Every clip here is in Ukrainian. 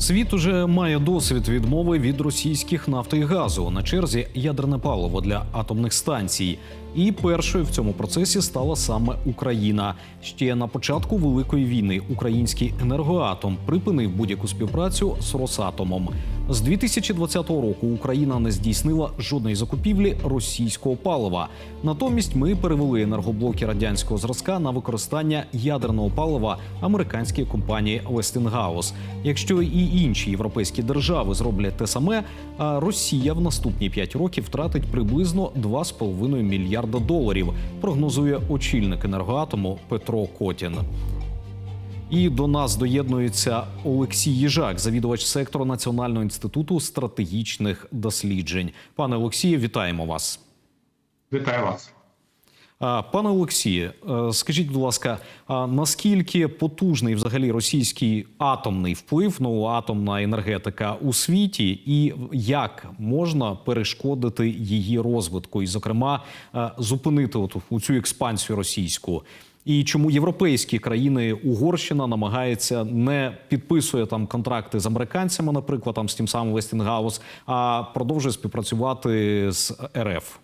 Світ уже має досвід відмови від російських нафти і газу на черзі ядерне паливо для атомних станцій. І першою в цьому процесі стала саме Україна. Ще на початку великої війни український енергоатом припинив будь-яку співпрацю з Росатомом. З 2020 року Україна не здійснила жодної закупівлі російського палива. Натомість ми перевели енергоблоки радянського зразка на використання ядерного палива американської компанії Westinghouse. Якщо і інші європейські держави зроблять те саме, Росія в наступні 5 років втратить приблизно 2,5 мільярда доларів. Прогнозує очільник енергоатому Петро Котін. І до нас доєднується Олексій Їжак, завідувач сектору Національного інституту стратегічних досліджень. Пане Олексію, вітаємо вас. Вітаю вас. Пане Олексію, е, скажіть, будь ласка, наскільки потужний взагалі російський атомний вплив, ну атомна енергетика у світі, і як можна перешкодити її розвитку, і, зокрема, е, зупинити от цю експансію російську? І чому європейські країни Угорщина намагається не підписує там контракти з американцями, наприклад, там з тим самим Westinghouse, а продовжує співпрацювати з РФ?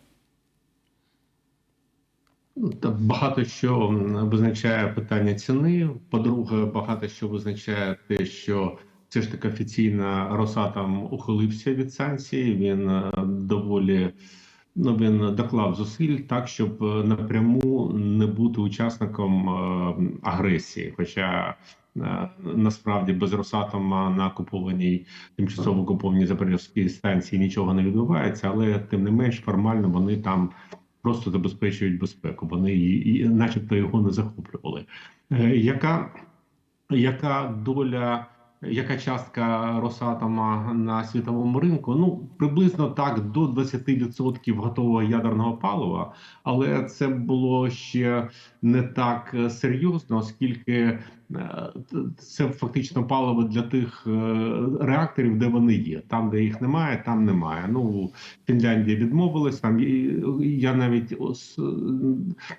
Ну, багато що визначає питання ціни. По-друге, багато що визначає те, що все ж таки офіційно Росатом ухилився від санкцій. Він е, доволі ну він доклав зусиль так, щоб е, напряму не бути учасником е, агресії. Хоча насправді без Росатома на окупованій тимчасово окупованій Запорізькій станції нічого не відбувається, але тим не менш формально вони там просто забезпечують безпеку. Вони її, і начебто його не захоплювали. Е, яка, яка доля, яка частка Росатома на світовому ринку? Ну приблизно так до 20% готового ядерного палива, але це було ще не так серйозно, оскільки е, це фактично паливо для тих е, реакторів, де вони є. Там, де їх немає, там немає. Ну Фінляндія відмовилась. Там я навіть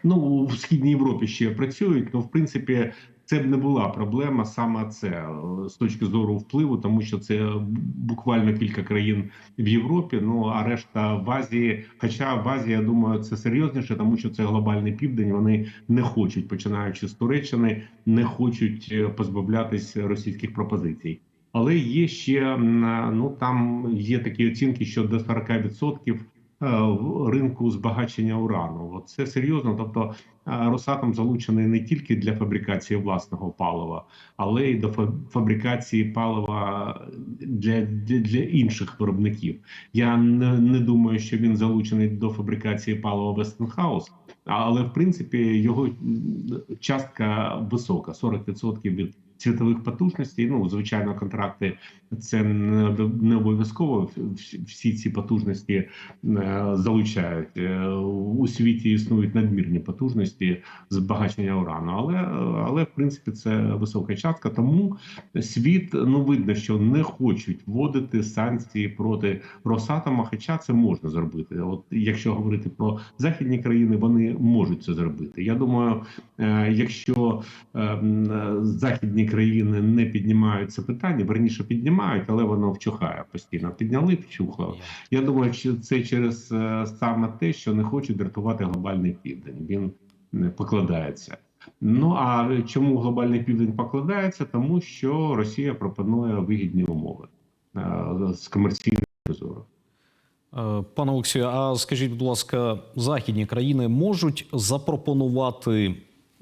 ну в східній Європі ще працюють. Ну в принципі. Це б не була проблема саме це е, з точки зору впливу, тому що це буквально кілька країн в Європі. Ну а решта в Азії. Хоча в Азії, я думаю, це серйозніше, тому що це глобальний південь. Вони не хочуть, починаючи з Туреччини, не хочуть е, позбавлятись російських пропозицій. Але є ще м, ну там є такі оцінки, що до 40% е, в ринку збагачення урану. Це серйозно. Тобто е, Росатом залучений не тільки для фабрикації власного палива, але й до фабрикації палива для, для, для інших виробників. Я не, не думаю, що він залучений до фабрикації палива Вестенхаус, але в принципі його частка висока 40% від світових потужностей. Ну, звичайно, контракти це не, обов'язково. Всі- ці потужності е, залучають Е, у світі. Існують надмірні потужності збагачення урану, але але в принципі це висока частка. Тому світ ну видно, що не хочуть вводити санкції проти Росатома. Хоча це можна зробити. От якщо говорити про західні країни, вони можуть це зробити. Я думаю, е, якщо е, е, західні країни не піднімають це питання, верніше піднімають, але воно вчухає постійно. Підняли, вчухло. Я думаю, що це через е, саме те, що не хочуть дратувати глобальний південь. Він не покладається. Ну а чому глобальний південь покладається? Тому що Росія пропонує вигідні умови е, з комерційної зору. Е, Пане Олексію, а скажіть, будь ласка, західні країни можуть запропонувати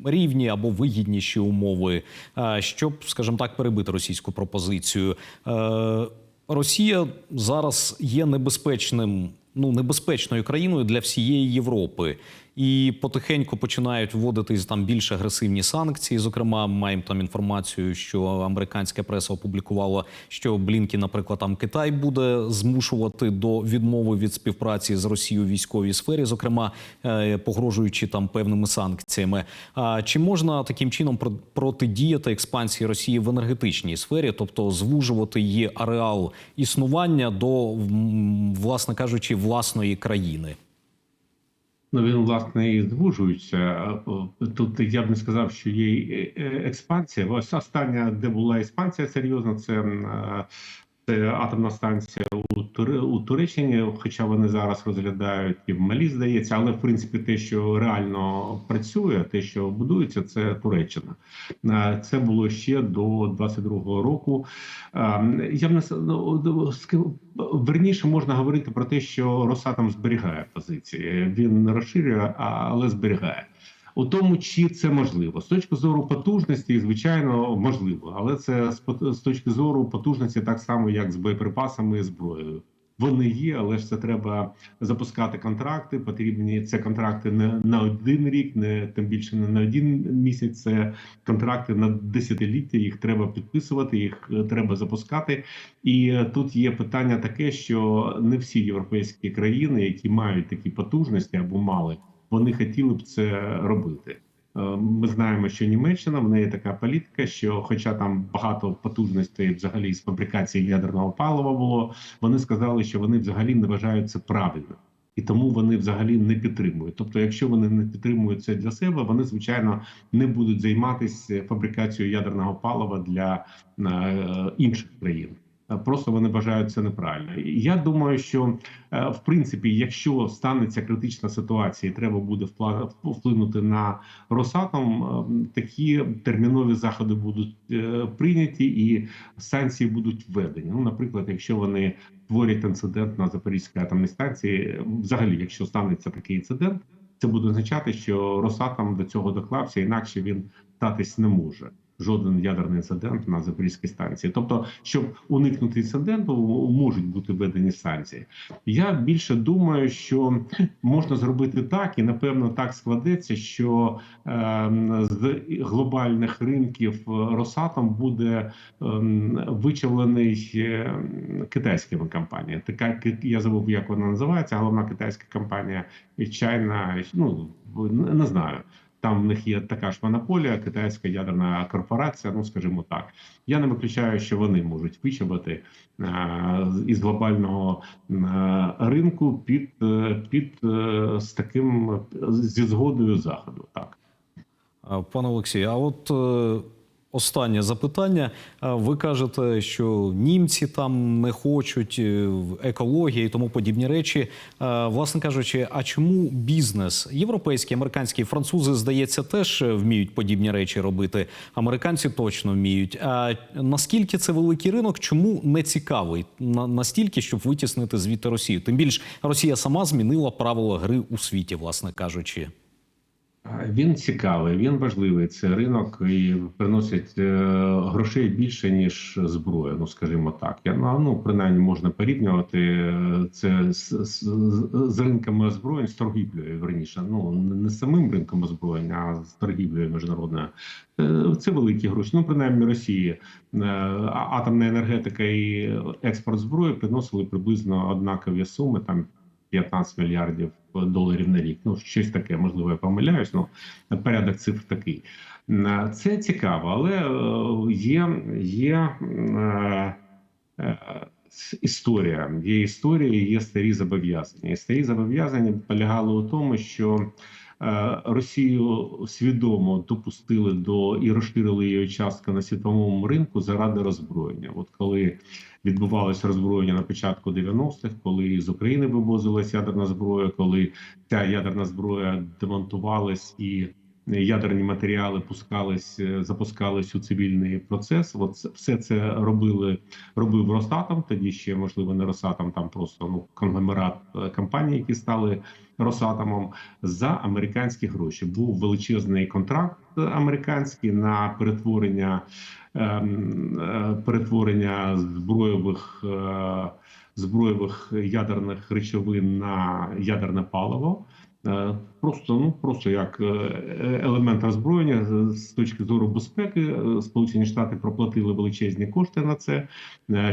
рівні або вигідніші умови, е, щоб, скажімо так, перебити російську пропозицію? Е, Росія зараз є небезпечним. Ну, небезпечною країною для всієї Європи, і потихеньку починають вводитись там більш агресивні санкції. Зокрема, маємо там інформацію, що американська преса опублікувала, що Блінкі, наприклад, там Китай буде змушувати до відмови від співпраці з Росією у військовій сфері, зокрема е, погрожуючи там певними санкціями. А чи можна таким чином про- протидіяти експансії Росії в енергетичній сфері, тобто звужувати її ареал існування до, власне кажучи, власної країни? Ну, він власне і звужується. Тут я б не сказав, що є е, експансія. Ось остання, де була експансія серйозна, це, е, це атомна станція у, Тур- у Туреччині, хоча вони зараз розглядають і в Малі, здається, але в принципі те, що реально працює, те, що будується, це Туреччина. Це було ще до 22-го року. Я б не ну, верніше можна говорити про те, що Росатом зберігає позиції. Він не розширює, але зберігає. У тому, чи це можливо з точки зору потужності, звичайно, можливо, але це з точки зору потужності, так само як з боєприпасами і зброєю. Вони є, але ж це треба запускати контракти. Потрібні це контракти не на один рік, не тим більше не на один місяць. Це контракти на десятиліття. Їх треба підписувати, їх е, треба запускати. І тут є питання таке, що не всі європейські країни, які мають такі потужності або мали, вони хотіли б це робити. Е, Ми знаємо, що Німеччина в неї така політика, що, хоча там багато потужностей взагалі з фабрикації ядерного палива було, вони сказали, що вони взагалі не вважають це правильним. І тому вони взагалі не підтримують. Тобто, якщо вони не підтримують це для себе, вони звичайно не будуть займатися фабрикацією ядерного палива для е, інших країн. Е, Просто вони вважають це неправильно. Я думаю, що е, в принципі, якщо станеться критична ситуація, і треба буде вплинути на Росатом, е, такі термінові заходи будуть прийняті і санкції будуть введені. Ну, наприклад, якщо вони творять інцидент на Запорізькій атомній станції, взагалі, якщо станеться такий інцидент, це буде означати, що Росатом до цього доклався, інакше він статись не може. Жоден ядерний інцидент на Запорізькій станції. Тобто, щоб уникнути інциденту, можуть бути введені санкції. Я більше думаю, що можна зробити так, і напевно так складеться, що е, з глобальних ринків Росатом буде е, вичавлений е, китайськими компаніями. Така я забув, як вона називається. Головна китайська компанія China, ну не знаю. Там в них є така ж монополія, китайська ядерна корпорація. Ну скажімо так. Я не виключаю, що вони можуть вичавати е, із глобального е, ринку під, е, під з таким зі згодою заходу. Так. Пане Олексію, а от останнє запитання. Ви кажете, що німці там не хочуть е, екологія і тому подібні речі. Власне кажучи, а чому бізнес європейський, американський, французи, здається, теж е, вміють подібні речі робити. Американці точно вміють. А наскільки це великий ринок? Чому не цікавий? На- Настільки, щоб витіснити звідти Росію? Тим більш Росія сама змінила правила гри у світі, власне кажучи. Він цікавий, він важливий. Це ринок і приносить е, грошей більше ніж зброя. Ну скажімо так. Я ну, ну принаймні можна порівнювати е, це з, з, з ринками озброєнь з торгівлею. Верніше, ну не з самим ринком озброєнь, а з торгівлею міжнародною. Е, Це великі гроші. Ну принаймні Росії атомна енергетика і експорт зброї приносили приблизно однакові суми там. 15 мільярдів доларів на рік. Ну щось таке, можливо, я помиляюсь. Ну порядок цифр такий. Це цікаво, але е, є, є е, е, історія. Є історія, є старі зобов'язання. І старі зобов'язання полягали у тому, що Росію свідомо допустили до і розширили її частка на світовому ринку заради роззброєння. От коли відбувалося роззброєння на початку 90-х, коли з України вивозилась ядерна зброя, коли ця ядерна зброя демонтувалась і ядерні матеріали пускались, е, запускались у цивільний процес. От все це робили, робив Росатом. Тоді ще можливо не Росатом, там просто ну конгломерат е, компаній, які стали Росатомом за американські гроші. Був величезний контракт американський на перетворення ем, е, перетворення збройових е, збройових ядерних речовин на ядерне паливо. Е, Просто ну просто як е, елемент роззброєння з- точки зору безпеки, е, Сполучені Штати проплатили величезні кошти на це.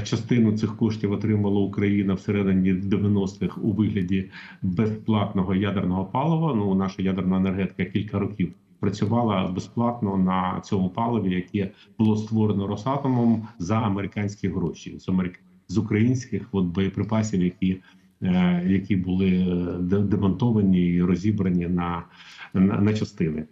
Частину цих коштів отримала Україна всередині 90-х у вигляді безплатного ядерного палива. Ну наша ядерна енергетика кілька років працювала безплатно на цьому паливі, яке було створено Росатомом за американські гроші з америк... з українських от боєприпасів, які які були е, демонтовані і розібрані на, на, на частини.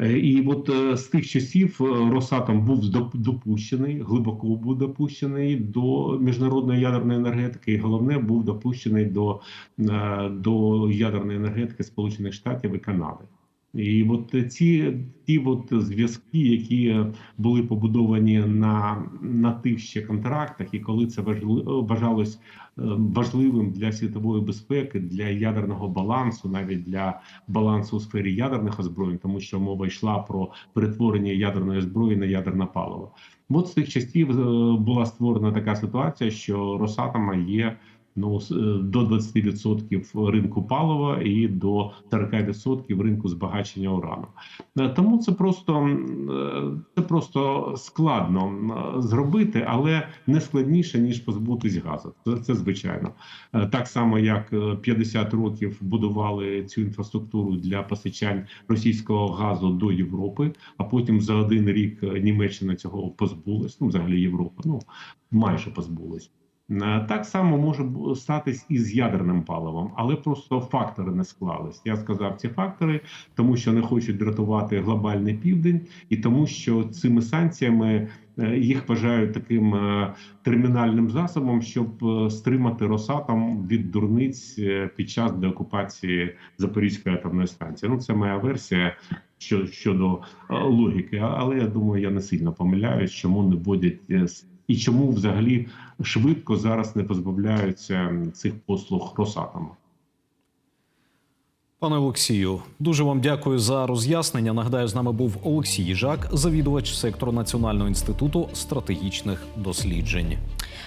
Е, І от е, з тих часів е, Росатом був доп- допущений, глибоко був допущений до міжнародної ядерної енергетики, і головне був допущений до, е, до ядерної енергетики Сполучених Штатів і Канади. І от ці ті от зв'язки, які були побудовані на, на тих ще контрактах, і коли це вважалось е, важливим для світової безпеки, для ядерного балансу, навіть для балансу у сфері ядерних озброєнь, тому що мова йшла про перетворення ядерної зброї на ядерне паливо. От з тих часів е, була створена така ситуація, що Росатома є ну е, до 20% ринку палива і до 40% ринку збагачення урану. Е, Тому це просто е, це просто складно зробити, але не складніше ніж позбутись газу. Це, це звичайно. Так само, як е, 50 років будували цю інфраструктуру для постачань російського газу до Європи, а потім за один рік Німеччина цього позбулась. Ну, взагалі Європа, ну майже позбулась. Е, Так само може статись і з ядерним паливом, але просто фактори не склались. Я сказав ці фактори, тому що не хочуть дратувати глобальний південь, і тому, що цими санкціями е, їх вважають таким е, термінальним засобом, щоб стримати Росатом від дурниць під час деокупації Запорізької атомної станції. Ну це моя версія. Щодо логіки, але я думаю, я не сильно помиляюсь, чому не вводять і чому взагалі швидко зараз не позбавляються цих послуг Росатома. Пане Олексію, дуже вам дякую за роз'яснення. Нагадаю, з нами був Олексій Жак, завідувач сектору Національного інституту стратегічних досліджень.